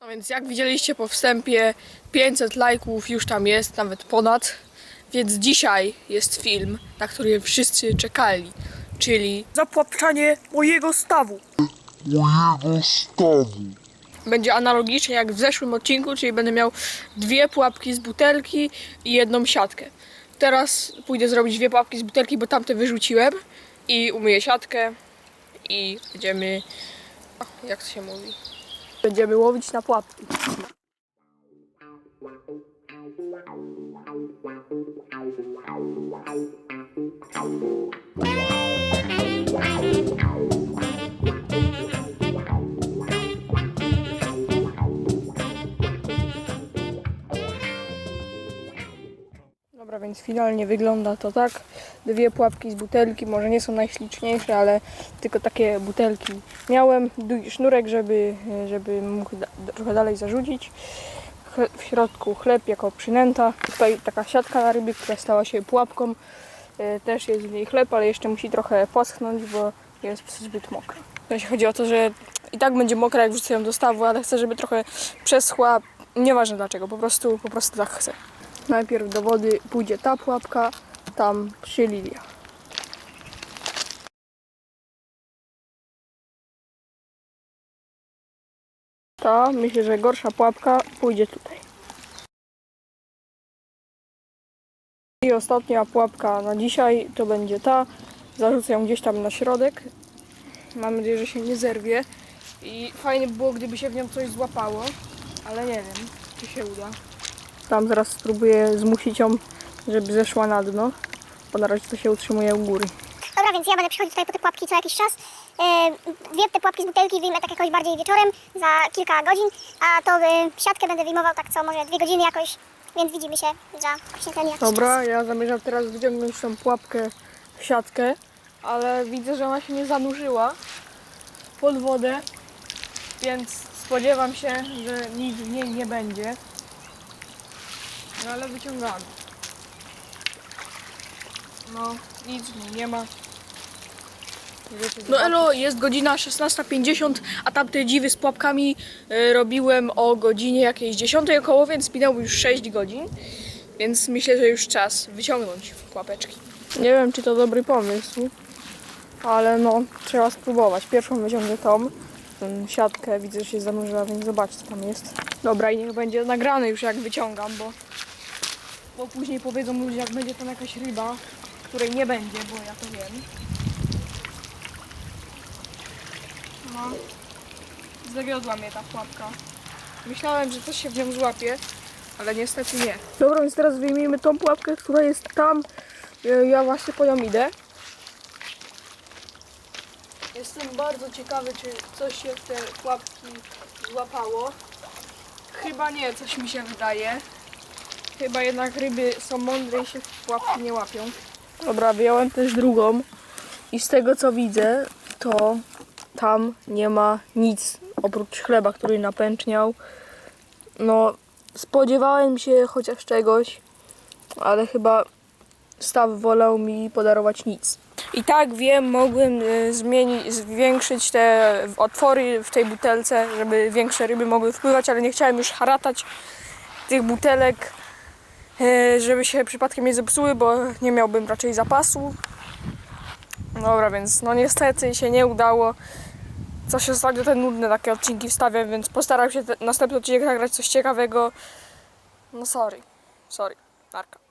No więc jak widzieliście po wstępie 500 lajków już tam jest, nawet ponad. Więc dzisiaj jest film, na który wszyscy czekali, czyli zapłapczanie mojego stawu. mojego stawu. Będzie analogicznie jak w zeszłym odcinku, czyli będę miał dwie pułapki z butelki i jedną siatkę. Teraz pójdę zrobić dwie pułapki z butelki, bo tamte wyrzuciłem i umyję siatkę i będziemy, o, jak to się mówi, będziemy łowić na pułapki. Dobra, więc finalnie wygląda to tak. Dwie pułapki z butelki, może nie są najśliczniejsze, ale tylko takie butelki miałem. Długi sznurek, żeby, żeby mógł da, trochę dalej zarzucić. W środku chleb jako przynęta. Tutaj taka siatka na ryby, która stała się pułapką. E, Też jest w niej chleb, ale jeszcze musi trochę poschnąć, bo jest zbyt mokra. Jeśli chodzi o to, że i tak będzie mokra, jak wrzucę ją do stawu, ale chcę, żeby trochę przeschła. Nieważne dlaczego, po prostu, po prostu tak chcę. Najpierw do wody pójdzie ta pułapka, tam przy lilia. Ta, myślę, że gorsza pułapka pójdzie tutaj. I ostatnia pułapka na dzisiaj to będzie ta. Zarzucę ją gdzieś tam na środek. Mam nadzieję, że się nie zerwie. I fajnie by było, gdyby się w nią coś złapało, ale nie wiem, czy się uda. Tam zaraz spróbuję zmusić ją, żeby zeszła na dno, bo na razie to się utrzymuje u góry. Dobra, więc ja będę przychodzić tutaj po te pułapki co jakiś czas. Yy, Dwie te pułapki z butelki wyjmę tak jakoś bardziej wieczorem, za kilka godzin, a to yy, siatkę będę wyjmował tak co może dwie godziny jakoś, więc widzimy się za właśnie ten jakiś Dobra, ja zamierzam teraz wyciągnąć tą pułapkę w siatkę, ale widzę, że ona się nie zanurzyła pod wodę, więc spodziewam się, że nic w niej nie będzie. No ale wyciągamy. No, nic w niej nie ma. No elo, jest godzina 16.50, a tamte dziwy z pułapkami y, robiłem o godzinie jakiejś 10 około, więc minęło już 6 godzin. Więc myślę, że już czas wyciągnąć pułapeczki. Nie wiem, czy to dobry pomysł, ale no, trzeba spróbować. Pierwszą wyciągnę tą, tę siatkę, widzę, że się zanurzyła, więc zobaczcie, co tam jest. Dobra, i niech będzie nagrane już, jak wyciągam, bo, bo później powiedzą ludzie, jak będzie tam jakaś ryba, której nie będzie, bo ja to wiem. No, zawiodła mnie ta pułapka. Myślałem, że coś się w nią złapie, ale niestety nie. Dobra, więc teraz wyjmijmy tą pułapkę, która jest tam. E, Ja właśnie po nią idę. Jestem bardzo ciekawy, czy coś się w te pułapki złapało. Chyba nie, coś mi się wydaje. Chyba jednak ryby są mądre i się w pułapki nie łapią. Dobra, wyjąłem też drugą. I z tego co widzę, to tam nie ma nic oprócz chleba, który napęczniał. No, spodziewałem się chociaż czegoś, ale chyba staw wolał mi podarować nic. I tak wiem, mogłem y, zmienić, zwiększyć te otwory w tej butelce, żeby większe ryby mogły wpływać, ale nie chciałem już haratać tych butelek, żeby się przypadkiem nie zepsuły, bo nie miałbym raczej zapasu. Dobra, więc no niestety się nie udało. Coś ostatnio te nudne takie odcinki wstawiam, więc postaram się te, następny odcinek nagrać coś ciekawego. No sorry, sorry, Narka.